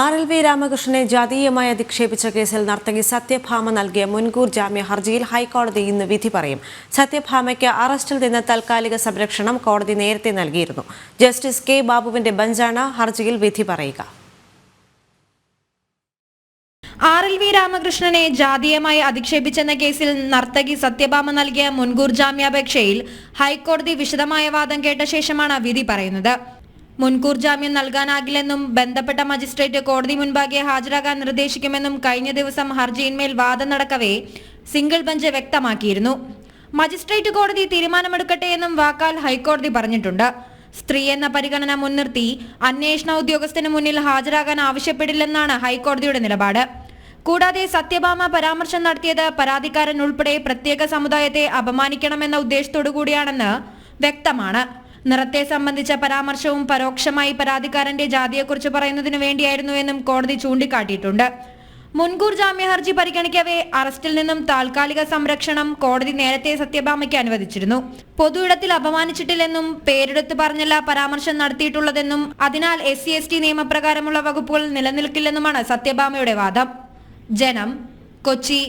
R L V രാമകൃഷ്ണനെ ജാതീയമായി അധിക്ഷേപിച്ച കേസിൽ നർത്തകി സത്യഭാമ നൽകിയ മുൻകൂർ ജാമ്യ ഹർജിയിൽ ഹൈക്കോടതി ഇന്ന് വിധി പറയും. സത്യഭാമയ്ക്ക് അറസ്റ്റിൽ നിന്ന് താൽക്കാലിക സംരക്ഷണം കോടതി നേരത്തെ നൽകിയിരുന്നു. ജസ്റ്റിസ് കെ ബാബുവിന്റെ ബഞ്ചാണ് ഹർജിയിൽ വിധി പറയുക. ആർ എൽ വി രാമകൃഷ്ണനെ ജാതീയമായി അധിക്ഷേപിച്ചെന്ന കേസിൽ നർത്തകി സത്യഭാമ നൽകിയ മുൻകൂർ ജാമ്യാപേക്ഷയിൽ ഹൈക്കോടതി വിശദമായ വാദം കേട്ട ശേഷമാണ് വിധി പറയുന്നത്. മുൻകൂർ ജാമ്യം നൽകാനാകില്ലെന്നും ബന്ധപ്പെട്ട മജിസ്ട്രേറ്റ് കോടതി മുൻപാകെ ഹാജരാകാൻ നിർദ്ദേശിക്കുമെന്നും കഴിഞ്ഞ ദിവസം ഹർജിയിന്മേൽ വാദം നടക്കവേ സിംഗിൾ ബെഞ്ച് വ്യക്തമാക്കിയിരുന്നു. മജിസ്ട്രേറ്റ് കോടതി തീരുമാനമെടുക്കട്ടെ എന്നും വാക്കാൽ ഹൈക്കോടതി പറഞ്ഞിട്ടുണ്ട്. സ്ത്രീ എന്ന പരിഗണന മുൻനിർത്തി അന്വേഷണ ഉദ്യോഗസ്ഥന് മുന്നിൽ ഹാജരാകാൻ ആവശ്യപ്പെടില്ലെന്നാണ് ഹൈക്കോടതിയുടെ നിലപാട്. കൂടാതെ സത്യഭാമ പരാമർശം നടത്തിയത് പരാതിക്കാരൻ ഉൾപ്പെടെ പ്രത്യേക സമുദായത്തെ അപമാനിക്കണമെന്ന ഉദ്ദേശത്തോടു കൂടിയാണെന്ന് വ്യക്തമാണ്. നിറത്തെ സംബന്ധിച്ച പരാമർശവും പരോക്ഷമായി പരാതിക്കാരന്റെ ജാതിയെക്കുറിച്ച് പറയുന്നതിനു വേണ്ടിയായിരുന്നു എന്നും കോടതി ചൂണ്ടിക്കാട്ടിയിട്ടുണ്ട്. മുൻകൂർ ജാമ്യ ഹർജി പരിഗണിക്കവേ അറസ്റ്റിൽ നിന്നും താൽക്കാലിക സംരക്ഷണം കോടതി നേരത്തെ സത്യഭാമയ്ക്ക് അനുവദിച്ചിരുന്നു. പൊതുയിടത്തിൽ അപമാനിച്ചിട്ടില്ലെന്നും പേരെടുത്ത് പറഞ്ഞല്ല പരാമർശം നടത്തിയിട്ടുള്ളതെന്നും അതിനാൽ എസ് സി എസ് ടി നിയമപ്രകാരമുള്ള വകുപ്പുകൾ നിലനിൽക്കില്ലെന്നുമാണ് സത്യഭാമയുടെ വാദം. ജനം കൊച്ചി